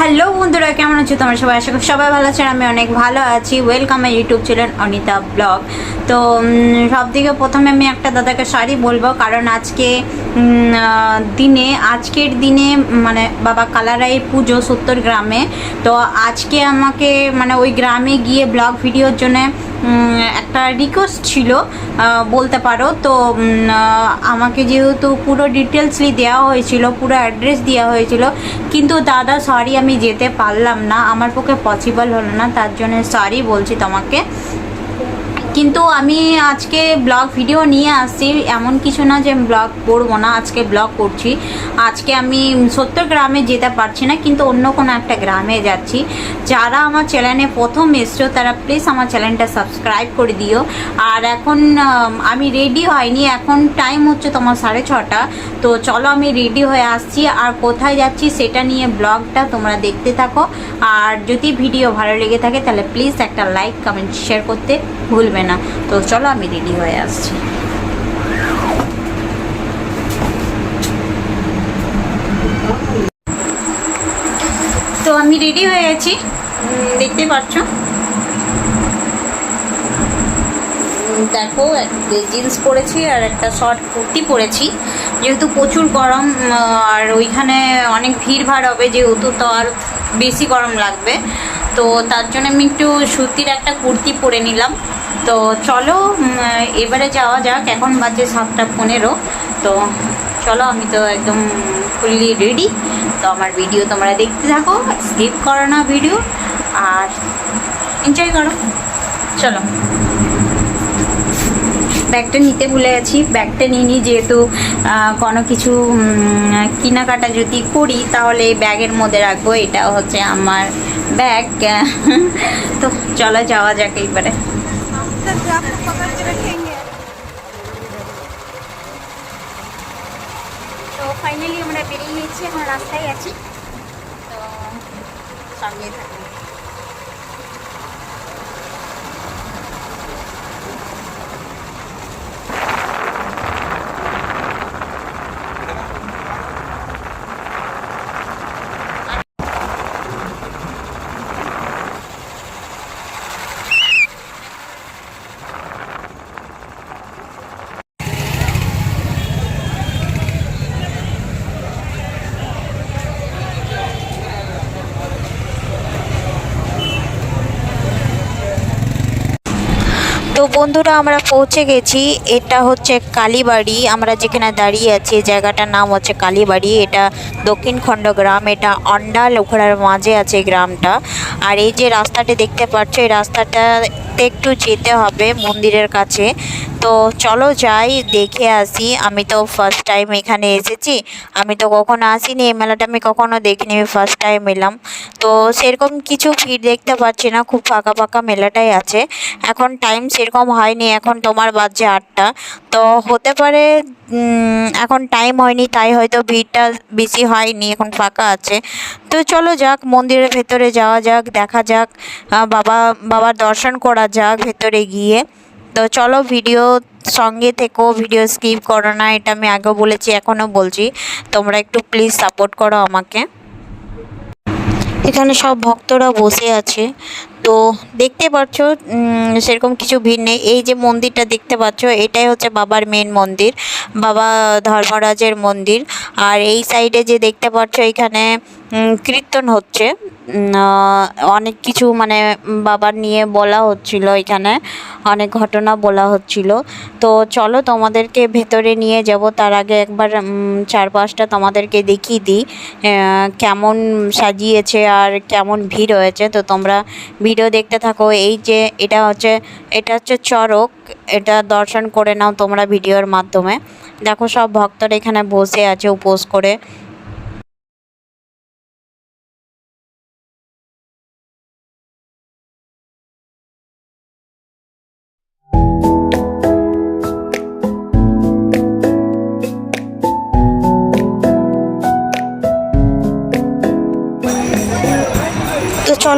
Hello বন্ধুরা, কেমন আছো তোমরা সবাই? আশা করি সবাই ভালো আছেন, আমি অনেক ভালো আছি। Welcome my YouTube channel Anita blog তো সব থেকে প্রথমে আমি একটা দাদাকে শাড়ি বলব, কারণ আজকে দিনে, আজকের দিনে মানে বাবা কালারাইয়ের পুজো সত্তর গ্রামে। তো আজকে আমাকে মানে ওই গ্রামে গিয়ে ব্লগ ভিডিওর জন্য একটা রিকোয়েস্ট ছিল বলতে পারো। তো আমাকে যেহেতু পুরো ডিটেলসলি দেওয়া হয়েছিল, পুরো অ্যাড্রেস দেওয়া হয়েছিল, কিন্তু দাদা সরি আমি যেতে পারলাম না আমার পক্ষে পসিবল হলো না তার জন্য সরি বলছি তোমাকে। কিন্তু আমি আজকে ব্লগ ভিডিও নিয়ে আসছি। এমন কিছু না যে ব্লগ করব না, আজকে ব্লগ করছি। আজকে আমি সত্তর গ্রামে যেতে পারছি না, কিন্তু অন্য কোনো একটা গ্রামে যাচ্ছি। যারা আমার চ্যানেলে প্রথম এসছো, তারা প্লিজ আমার চ্যানেলটা সাবস্ক্রাইব করে দিও। আর এখন, আমি রেডি হয়নি, এখন টাইম হচ্ছে তোমার সাড়ে ছটা। তো চলো আমি রেডি হয়ে আসছি। আর কোথায় যাচ্ছি সেটা নিয়ে ব্লগটা তোমরা দেখতে থাকো। আর যদি ভিডিও ভালো লেগে থাকে, তাহলে প্লিজ একটা লাইক কমেন্ট শেয়ার করতে ভুলবে না। তো চলো আমি রেডি হয়ে আসছি। তো আমি রেডি হয়ে গেছি। দেখতে পাচ্ছ? দেখো জিন্স পরেছি আর একটা শর্ট কুর্তি পরেছি। যেহেতু প্রচুর গরম আর ওইখানে অনেক ভিড় ভাড় হবে, যেহেতু তো আর বেশি গরম লাগবে। তো তার জন্য আমি একটু সুতির একটা কুর্তি পরে নিলাম। তো চলো এবারে যাওয়া যাক, এখন বাজে সাতটা পনেরো। তো চলো, আমি তো একদম ফুললি রেডি তো আমার ভিডিও তোমরা দেখতে থাকো স্কিপ করো না ভিডিও আর এনজয় করো। চলো। ব্যাগটা নিতে ভুলে গেছি, ব্যাগটা নিয়ে নিই যেহেতু কোনো কিছু কেনাকাটা যদি করি, তাহলে ব্যাগের মধ্যে রাখব এটা হচ্ছে আমার ব্যাগ। তো চলো, যাওয়া যাক এইবারে। सर आपको पकड़ के रखेंगे তো ফাইনালি আমরা বেরিয়ে গেছি এখন রাস্তায় আছি তো সঙ্গে থাকুন বন্ধুরা, আমরা পৌঁছে গেছি। এটা হচ্ছে কালীবাড়ি। আমরা যেখানে দাঁড়িয়ে আছি জায়গাটার নাম হচ্ছে কালীবাড়ি। এটা দক্ষিণ খণ্ড গ্রাম, এটা অন্ডাল লোখড়ার মাঝে আছে গ্রামটা। আর এই যে রাস্তাটি দেখতে পাচ্ছ, এই রাস্তাটাতে একটু যেতে হবে মন্দিরের কাছে। তো চলো যাই, দেখে আসি। আমি তো ফার্স্ট টাইম এখানে এসেছি। আমি তো কখনো আসিনি। এই মেলাটা আমি কখনো দেখিনি। আমি ফার্স্ট টাইম এলাম। তো সেরকম কিছু ভিড় দেখতে পাচ্ছি না। খুব ফাঁকা ফাঁকা মেলাটাই আছে। এখন টাইম সেরকম হয়নি। এখন তোমার বাজছে আটটা। তো হতে পারে এখন টাইম হয়নি। তাই হয়তো ভিড়টা বেশি হয়নি। এখন ফাঁকা আছে। তো চলো যাক, মন্দিরের ভেতরে যাওয়া যাক, দেখা যাক। বাবা, বাবার দর্শন করা যাক ভেতরে গিয়ে। তো চলো ভিডিও সঙ্গে থেকো ভিডিও স্কিপ করো না, এটা আমি আগেও বলেছি, এখনও বলছি। তোমরা একটু প্লিজ সাপোর্ট করো আমাকে। এখানে সব ভক্তরা বসে আছে। তো দেখতে পাচ্ছ সেরকম কিছু ভিড় নেই। এই যে মন্দিরটা দেখতে পাচ্ছ, এটাই হচ্ছে বাবার মেন মন্দির, বাবা ধর্মরাজের মন্দির। আর এই সাইডে যে দেখতে পাচ্ছ, এখানে কীর্তন হচ্ছে। অনেক কিছু মানে বাবার নিয়ে বলা হচ্ছিল এখানে, অনেক ঘটনা বলা হচ্ছিল। তো চলো তোমাদেরকে ভেতরে নিয়ে যাব, তার আগে একবার চারপাশটা তোমাদেরকে দেখিয়ে দিই কেমন সাজিয়েছে আর কেমন ভিড় হয়েছে। তো তোমরা ভিডিও দেখতে থাকো, এই যে এটা হচ্ছে এটা হচ্ছে চড়ক, এটা দর্শন করে নাও তোমরা ভিডিওর মাধ্যমে। দেখো সব ভক্তরা এখানে বসে আছে উপোস করে।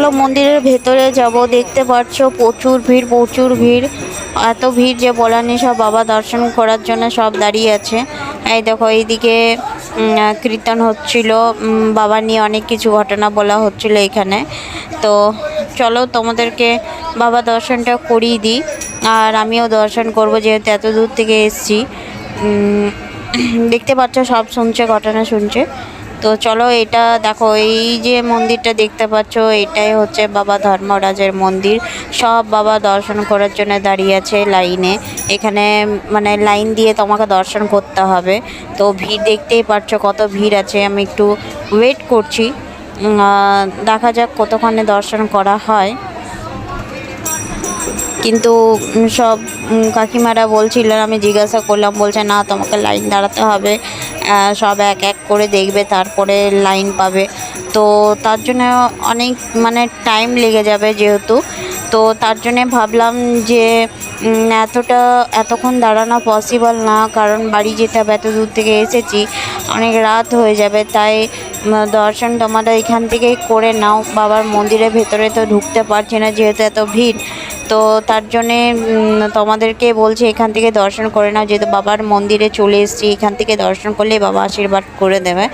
চলো মন্দিরের ভেতরে যাব, দেখতে পাচ্ছ প্রচুর ভিড় প্রচুর ভিড়। এত ভিড় যে বলার নেই, সব বাবা দর্শন করার জন্য সব দাঁড়িয়ে আছে। এই দেখো, এইদিকে কীর্তন হচ্ছিল। বাবা নিয়ে অনেক কিছু ঘটনা বলা হচ্ছিল এখানে। তো চলো তোমাদেরকে বাবা দর্শনটা করিয়ে দিই। আর আমিও দর্শন করব যেহেতু এত দূর থেকে এসেছি। দেখতে পাচ্ছ, সব শুনছে, ঘটনা শুনছে। তো চলো এটা দেখো, এই যে মন্দিরটা দেখতে পাচ্ছ, এটাই হচ্ছে বাবা ধর্মরাজের মন্দির। সব বাবা দর্শন করার জন্য দাঁড়িয়ে আছে লাইনে। এখানে মানে লাইন দিয়ে তোমাকে দর্শন করতে হবে। তো ভিড় দেখতেই পাচ্ছ কত ভিড় আছে, আমি একটু ওয়েট করছি। দেখা যাক কতক্ষণে দর্শন করা হয়। কিন্তু সব কাকিমারা বলছিল, আমি জিজ্ঞাসা করলাম, বলছে, না, তোমাকে লাইন দাঁড়াতে হবে। সব এক এক করে দেখবে, তারপরে লাইন পাবে। তো তার জন্য অনেক মানে টাইম লেগে যাবে যেহেতু। তো তার জন্যে ভাবলাম যে এতটা, এতক্ষণ দাঁড়ানো পসিবল না, কারণ বাড়ি যেতে হবে, এত দূর থেকে এসেছি, অনেক রাত হয়ে যাবে, তাই দর্শন তোমরা এখান থেকেই করে নাও। বাবার মন্দিরের ভেতরে তো ঢুকতে পারছি না, যেহেতু এত ভিড়। তো তার জন্যে তোমাদেরকে বলছি এখান থেকে দর্শন করে নাও, যেহেতু বাবার মন্দিরে চলে এসেছি, এখান থেকে দর্শন করলে বাবা আশীর্বাদ করে দেবে।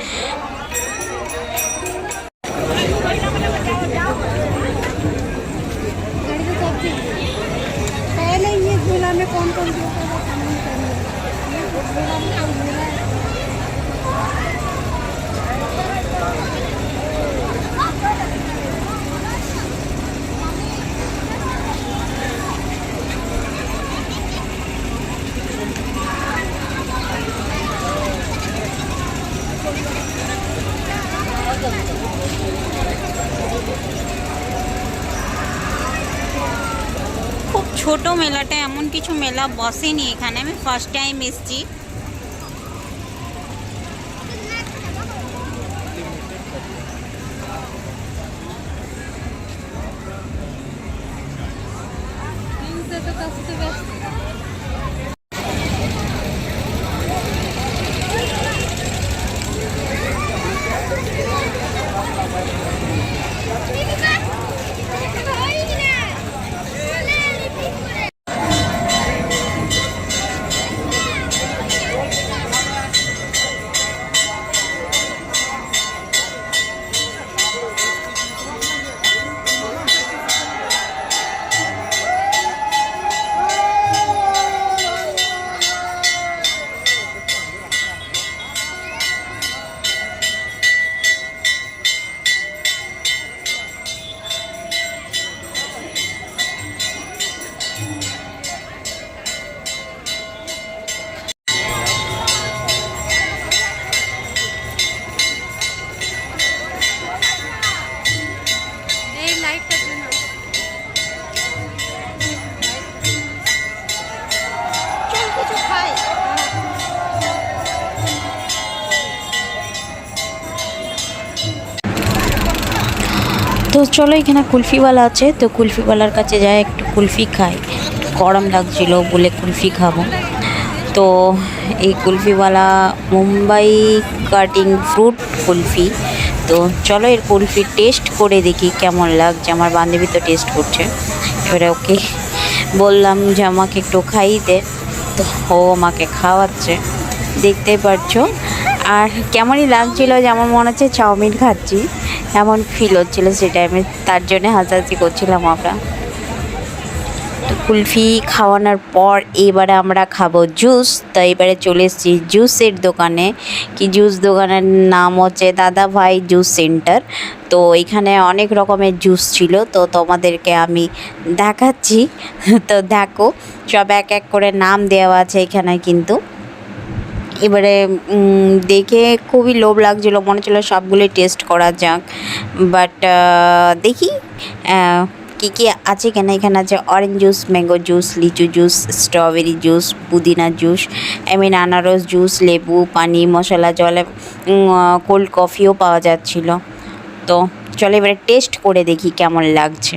ছোট মেলাটা এমন কিছু মেলা বসেনি এখানে আমি ফার্স্ট টাইম এসেছি তো চলো এখানে কুলফিওয়ালা আছে, তো কুলফিওয়ালার কাছে যাই, একটু কুলফি খাই। গরম লাগছিল বলে কুলফি খাব। তো এই কুলফিওয়ালা মুম্বাই কাটিং ফ্রুট কুলফি। তো চলো এর কুলফি টেস্ট করে দেখি কেমন লাগছে। আমার বান্ধবী তো টেস্ট করছে। এবারে ওকে বললাম যে আমাকে একটু খাইয়ে দে। তো ও আমাকে খাওয়াচ্ছে। দেখতেই পারছ আর কেমনই লাগছিল, যেমন মনে হচ্ছে চাউমিন খাচ্ছি, এমন ফিল হচ্ছিল সে টাইমে তার জন্য হাসাহাসি করছিলাম আমরা। কুলফি খাওয়ানোর পর এবারে আমরা খাব জুস তো এবারে চলে এসেছি জুসের দোকানে। কি জুস দোকানের নাম হচ্ছে দাদা ভাই জুস সেন্টার তো এখানে অনেক রকমের জুস ছিল। তো তোমাদেরকে আমি দেখাচ্ছি। তো দেখো, সব এক এক করে নাম দেওয়া আছে এখানে কিন্তু। এবারে দেখে খুবই লোভ লাগছিল। মনে হচ্ছিল সবগুলোই টেস্ট করা যাক। বাট দেখি কী কী আছে কেন এখানে আছে অরেঞ্জ জুস ম্যাঙ্গো জুস লিচু জুস স্ট্রবেরি জুস পুদিনা জুস আই মিন আনারস জুস লেবু, পানি, মশলা, জলে কোল্ড কফিও পাওয়া যাচ্ছিল। তো, চলো এবারে টেস্ট করে দেখি কেমন লাগছে।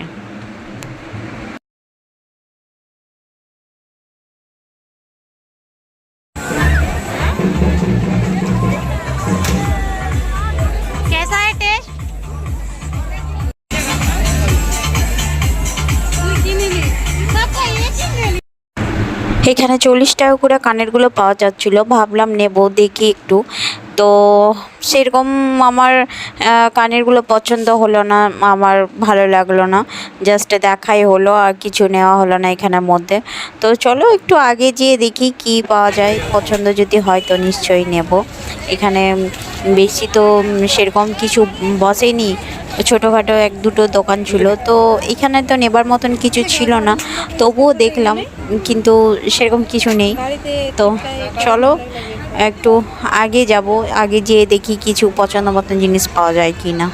এখানে চল্লিশ টাকা করে কানেরগুলো পাওয়া যাচ্ছিল। ভাবলাম নেব, দেখি একটু। তো সেরকম আমার কানেরগুলো পছন্দ হলো না, আমার ভালো লাগল না। জাস্ট দেখাই হলো, আর কিছু নেওয়া হলো না এখানের মধ্যে। তো চলো একটু আগে যেয়ে দেখি কি পাওয়া যায়। পছন্দ যদি হয় তো নিশ্চয়ই নেব। এখানে বেশি তো সেরকম কিছু বসেনি। ছোটোখাটো এক দুটো দোকান ছিল। তো এখানে তো নেবার মতন কিছু ছিল না। তবুও দেখলাম, কিন্তু সেরকম কিছু নেই। তো চলো, একটু আগে যাব, আগে যেয়ে দেখি কিছু পছন্দ মতন জিনিস পাওয়া যায় কি না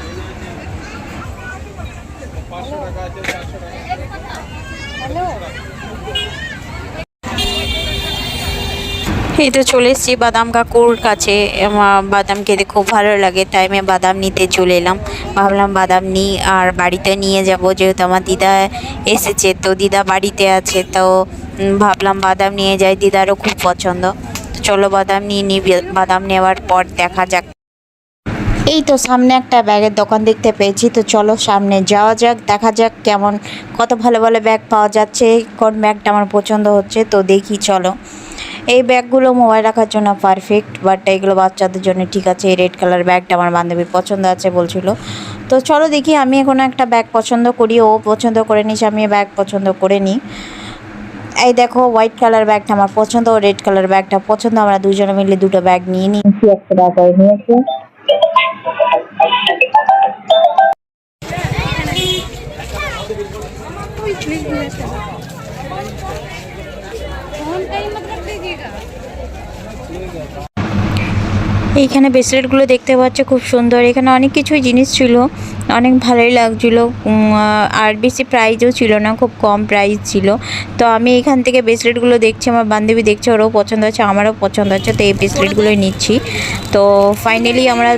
এই তো চলে এসেছি বাদাম কাকুর কাছে। বাদাম খেতে খুব ভালো লাগে, তাই আমি বাদাম নিতে চলে এলাম। ভাবলাম বাদাম নিই আর বাড়িতে নিয়ে যাব, যেহেতু আমার দিদা এসেছে, তো দিদা বাড়িতে আছে, তো ভাবলাম বাদাম নিয়ে যাই, দিদারও খুব পছন্দ। তো চলো বাদাম নিয়ে নিই বাদাম নেওয়ার পর দেখা যাক। এই তো সামনে একটা ব্যাগের দোকান দেখতে পেয়েছি, তো চলো সামনে যাওয়া যাক, দেখা যাক কেমন, কত ভালো ভালো ব্যাগ পাওয়া যাচ্ছে, কোন ব্যাগটা আমার পছন্দ হচ্ছে, তো দেখি, চলো। এই ব্যাগগুলো মোবাইল রাখার জন্য পারফেক্ট বাট এইগুলো বাচ্চাদের জন্য ঠিক আছে এই রেড কালার ব্যাগটা আমার বান্ধবীর পছন্দ আছে বলছিল তো চলো দেখি আমি এখন একটা ব্যাগ পছন্দ করি ও পছন্দ করে নিস আমি ব্যাগ পছন্দ করে নিই এই দেখো হোয়াইট কালার ব্যাগটা আমার পছন্দ ও রেড কালার ব্যাগটা পছন্দ আমরা দুজনে মিলে দুটো ব্যাগ নিয়ে নিয়েছি একটা ব্যাগ নিয়েছি এইখানে ব্রেসলেটগুলো দেখতে পাচ্ছ, খুব সুন্দর। এখানে অনেক কিছুই জিনিস ছিল, অনেক ভালোই লাগছিল। আর বেশি প্রাইজও ছিল না, খুব কম প্রাইস ছিল। তো আমি এখান থেকে ব্রেসলেটগুলো দেখছি, আমার বান্ধবী দেখছে, ওরও পছন্দ আছে আমারও পছন্দ আছে তো এই ব্রেসলেটগুলোই নিচ্ছি। তো ফাইনালি আমরা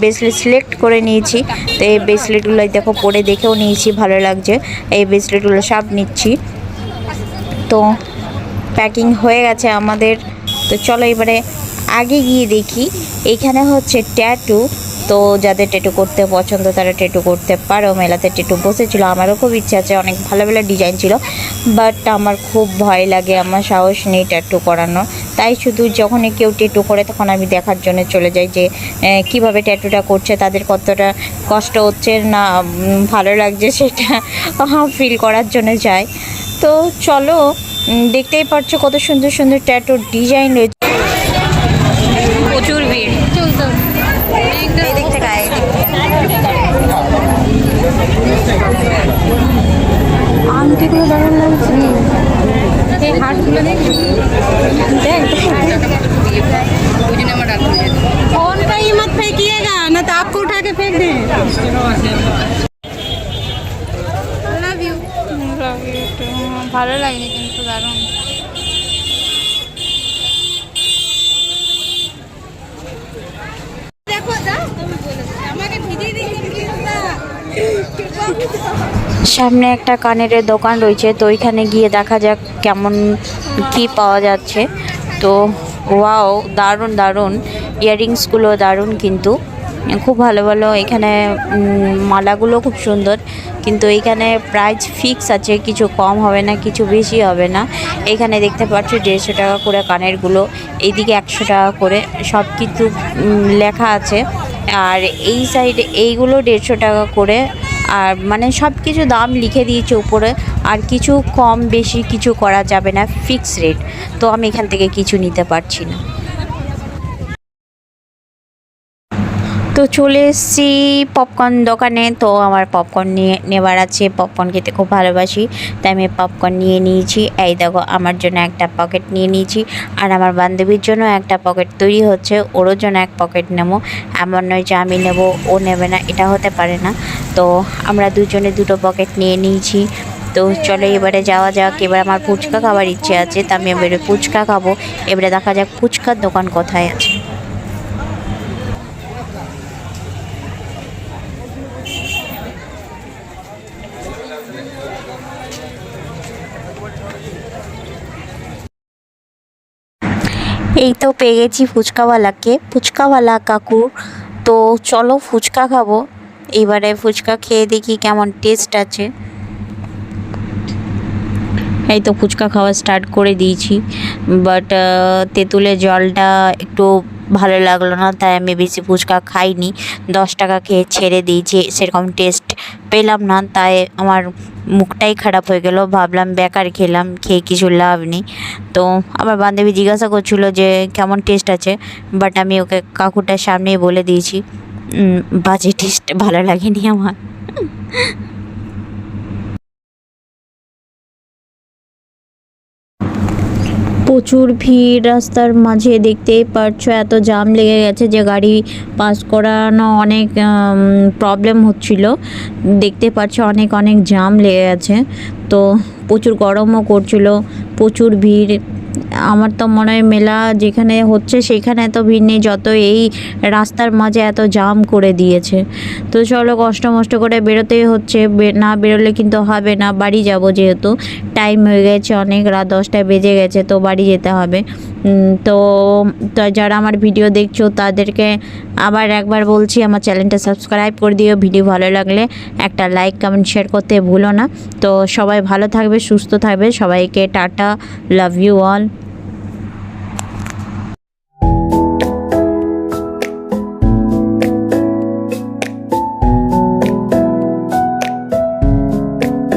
ব্রেসলেট সিলেক্ট করে নিয়েছি। তো এই ব্রেসলেটগুলো দেখো, পরে দেখেও নিয়েছি, ভালো লাগছে। এই ব্রেসলেটগুলো সব নিচ্ছি। তো প্যাকিং হয়ে গেছে আমাদের। তো চলো এবারে আগে গিয়ে দেখি, এখানে হচ্ছে ট্যাটু তো যাদের ট্যাটু করতে পছন্দ, তারা ট্যাটু করতে পারো। মেলাতে ট্যাটু বসেছিল, আমারও খুব ইচ্ছা আছে, অনেক ভালো ভালো ডিজাইন ছিল। বাট আমার খুব ভয় লাগে, আমার সাহস নেই ট্যাটু করানো তাই শুধু যখনই কেউ ট্যাটু করে, তখন আমি দেখার জন্য চলে যাই যে কীভাবে ট্যাটুটা করছে, তাদের কতটা কষ্ট হচ্ছে না ভালো লাগছে সেটা ফিল করার জন্য যায় তো চলো দেখতেই পাচ্ছ কত সুন্দর সুন্দর ট্যাটুর ডিজাইন রয়েছে। প্রচুর ভিড়। সামনে একটা কানের দোকান রয়েছে, তো ওইখানে গিয়ে দেখা যাক কেমন কি পাওয়া যাচ্ছে। তো ওয়াও, দারুণ দারুণ। ইয়াররিংসগুলো দারুণ কিন্তু। খুব ভালো ভালো। এখানে মালাগুলো খুব সুন্দর। কিন্তু এইখানে প্রাইস ফিক্স আছে, কিছু কম হবে না, কিছু বেশি হবে না। এখানে দেখতে পাচ্ছ দেড়শো টাকা করে কানেরগুলো। এইদিকে একশো টাকা করে। সব কিছু লেখা আছে। আর এই সাইডে এইগুলো দেড়শো টাকা করে। আর মানে সব কিছু দাম লিখে দিয়েছে উপরে। আর কিছু কম বেশি কিছু করা যাবে না ফিক্স রেট তো আমি এখান থেকে কিছু নিতে পারছি না। তো চলে এসেছি পপকর্ন দোকানে। তো আমার পপকর্ন নিয়ে নেবার আছে। পপকর্ন খেতে খুব ভালোবাসি। তাই আমি পপকর্ন নিয়ে নিয়েছি। এই দেখো, আমার জন্য একটা পকেট নিয়ে নিয়েছি। আর আমার বান্ধবীর জন্য একটা পকেট তৈরি হচ্ছে। ওরও জন্য এক পকেট নেব। এমন নয় যে আমি নেব, ও নেবে না, এটা হতে পারে না। তো আমরা দুজনে দুটো পকেট নিয়ে নিয়েছি। তো চলো এবারে যাওয়া যাক। এবার আমার ফুচকা খাবার ইচ্ছে আছে। তা আমি এবারে ফুচকা খাব। এবারে দেখা যাক ফুচকার দোকান কোথায় আছে। এই তো পেয়ে গেছি ফুচকাওয়ালাকে। ফুচকাওয়ালা কাকু, তো চলো ফুচকা খাব। এবারে ফুচকা খেয়ে দেখি কেমন টেস্ট আছে। এই তো ফুচকা খাওয়া স্টার্ট করে দিয়েছি। বাট তেঁতুলের জলটা একটু ভালো লাগল না, তাই আমি বেশি ফুচকা খাইনি। দশ টাকা খেয়ে ছেড়ে দিয়েছি, সেরকম টেস্ট পেলাম না, তাই আমার মুখটাই খারাপ হয়ে গেল। ভাবলাম, বেকার খেলাম, খেয়ে কিছু লাভ নেই। তো আমার বান্ধবী জিজ্ঞাসা করছিল যে, কেমন টেস্ট আছে? বাট আমি ওকে কাকুটার সামনেই বলে দিয়েছি বাজে টেস্ট ভালো লাগেনি আমার। প্রচুর ভিড় রাস্তার মাঝে, দেখতেই পারছ এত জাম লেগে গেছে যে গাড়ি পাস করানো অনেক প্রবলেম হচ্ছিল। দেখতে পাচ্ছ অনেক অনেক জাম লেগে গেছে। তো প্রচুর গরমও করছিল, প্রচুর ভিড় আমার তো মনে হয় মেলা যেখানে হচ্ছে সেখানে এত ভিড় নেই, যত এই রাস্তার মাঝে এত জাম করে দিয়েছে। তো চলো কষ্ট মষ্ট করে বেরোতেই হচ্ছে না বেরোলে কিন্তু হবে না, বাড়ি যাব যেহেতু। টাইম হয়ে গেছে অনেক, রাত দশটায় বেজে গেছে, তো বাড়ি যেতে হবে। তো যারা আমার ভিডিও দেখছ, তাদেরকে আবার একবার বলছি, আমার চ্যানেলটা সাবস্ক্রাইব করে দিও। ভিডিও ভালো লাগলে একটা লাইক কমেন্ট শেয়ার করতে ভুলো না। তো সবাই ভালো থাকবে, সুস্থ থাকবে। সবাইকে টাটা লাভ ইউ অল